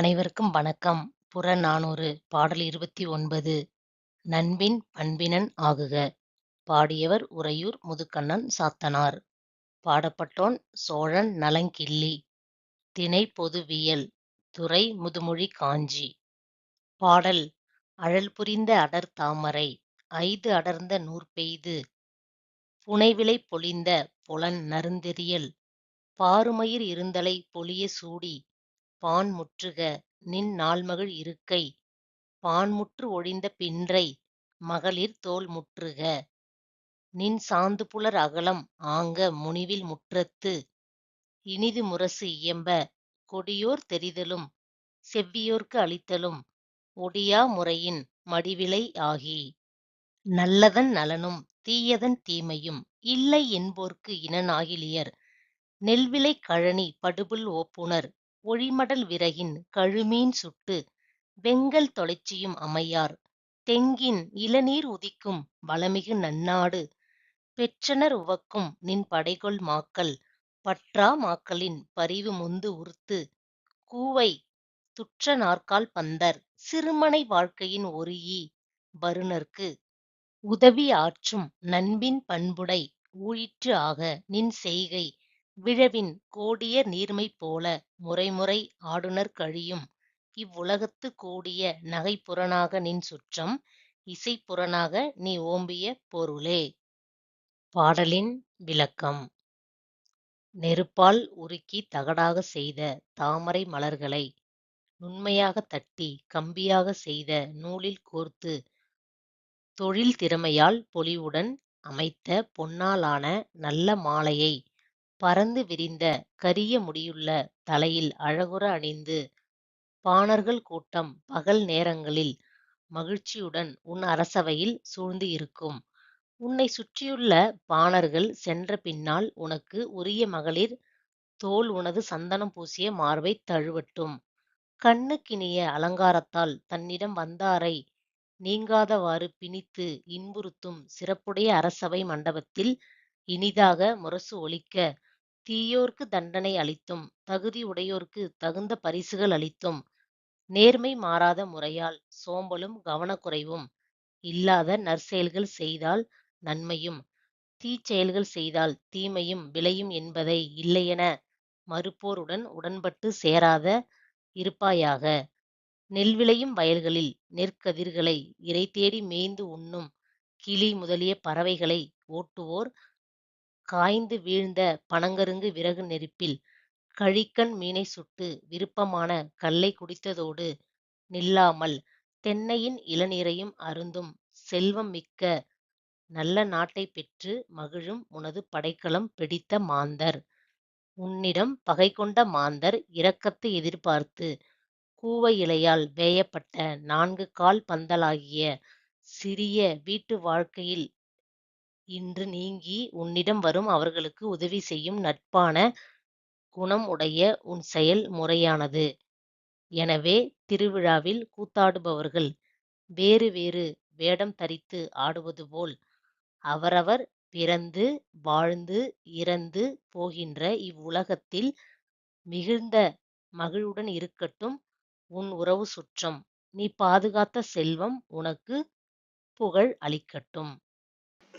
அனைவருக்கும் வணக்கம். புறநானூறு பாடல் இருபத்தி ஒன்பது நண்பின் பண்பினன் ஆகுக. பாடியவர் உறையூர் முதுக்கண்ணன் சாத்தனார். பாடப்பட்டோன் சோழன் நலங்கிள்ளி திணை பொதுவியல் துறை முதுமொழி காஞ்சி. பாடல் அழல் புரிந்த அடர் தாமரை ஐது அடர்ந்த நூற்பெய்து. புனைவிலை பொழிந்த புலன் நருந்தெறியல் பாருமயிர் இருந்தலை பொலிய சூடி. பான் முற்றுக நின் நாள்மகிழ் இருக்கை. பான்முற்று ஒழிந்த பின்றை மகளிர் தோல் முற்றுக. நின் சாந்துபுலர் அகலம் ஆங்க முனிவில் முற்றத்து. இனிது முரசு இயம்ப கொடியோர் தெரிதலும் செவ்வியோர்க்கு அளித்தலும் ஒடியா முறையின் மடிவிலை ஆகி. நல்லதன் நலனும் தீயதன் தீமையும் இல்லை என்போர்க்கு இனனாகிலியர். நெல்விலை கழனி படுபுல் ஓப்புனர் ஒழிமடல் விறகின் கழுமீன் சுட்டு வெங்கல் தொலைச்சியும் அமையார். தெங்கின் இளநீர் உதிக்கும் வளமிகு நன்னாடு. பெற்றனர் உவக்கும் நின் படைகொள் மாக்கள் பற்றா மாக்களின் பரிவு முந்து உறுத்து. கூவை துற்ற நாற்கால் பந்தர். சிறுமனை வாழ்க்கையின் ஒரீஇ வருணர்க்கு. உதவி ஆற்றும் நண்பின் பண்புடை ஊழிற்று ஆக நின் செய்கை. விழவின் கோடிய நீர்மை போல முறைமுறை ஆடுநர் கழியும். இவ்வுலகத்து கூடிய நகைப்புறனாக நின் சுற்றம் இசைப்புறனாக நீ ஓம்பிய பொருளே. பாடலின் விளக்கம். நெருப்பால் உருக்கி தகடாக செய்த தாமரை மலர்களை நுண்மையாகத் தட்டி கம்பியாக செய்த நூலில் கோர்த்து தொழில் திறமையால் பொலிவுடன் அமைத்த பொன்னாலான நல்ல மாலையை பரந்து விரிந்த கரிய முடியுள்ள தலையில் அழகுற அணிந்து பாணர்கள் கூட்டம் பகல் நேரங்களில் மகிழ்ச்சியுடன் உன் அரசவையில் சூழ்ந்து இருக்கும். உன்னை சுற்றியுள்ள பாணர்கள் சென்ற பின்னால் உனக்கு உரிய மகளிர் தோல் உனது சந்தனம் பூசிய மார்பைத் தழுவட்டும். கண்ணுக்கினிய அலங்காரத்தால் தன்னிடம் வந்தாரை நீங்காதவாறு பிணித்து இன்புறுத்தும் சிறப்புடைய அரசவை மண்டபத்தில் இனிதாக முரசு ஒலிக்க தீயோர்க்கு தண்டனை அளித்தும் தகுதி உடையோர்க்கு தகுந்த பரிசுகள் அளித்தும் நேர்மை மாறாத முறையால் சோம்பலும் கவனக்குறைவும் இல்லாத நற்செயல்கள் செய்தால் நன்மையும் தீச்செயல்கள் செய்தால் தீமையும் விளையும் என்பதை இல்லையென மறுப்போருடன் உடன்பட்டு சேராத இருப்பாயாக. நெல் விளையும் வயல்களில் நெற்கதிர்களை இரை தேடி மேய்ந்து உண்ணும் கிளி முதலிய பறவைகளை ஓட்டுவோர் காய்ந்து வீழ்ந்த பனங்கருங்கு விறகு நெருப்பில் கழிக்கண் மீனை சுட்டு விருப்பமான கல்லை குடித்ததோடு நில்லாமல் தென்னையின் இளநீரையும் அருந்தும் செல்வம் மிக்க நல்ல நாட்டை பெற்று மகிழும் உனது படைக்கலம் பிடித்த மாந்தர். உன்னிடம் பகை கொண்ட மாந்தர் இரக்கத்தை எதிர்பார்த்து கூவ இலையால் வேயப்பட்ட நான்கு கால் பந்தலாகிய சிறிய வீட்டு வாழ்க்கையில் இன்று நீங்கி உன்னிடம் வரும் அவர்களுக்கு உதவி செய்யும் நட்பான குணம் உடைய உன் செயல் முறையானது. எனவே திருவிழாவில் கூத்தாடுபவர்கள் வேறு வேறு வேடம் தரித்து ஆடுவது போல் அவரவர் பிறந்து வாழ்ந்து இறந்து போகின்ற இவ்வுலகத்தில் மிகுந்த மகிழ்வுடன் இருக்கட்டும். உன் உறவு சுற்றம் நீ பாதுகாத்த செல்வம் உனக்கு புகழ் அளிக்கட்டும்.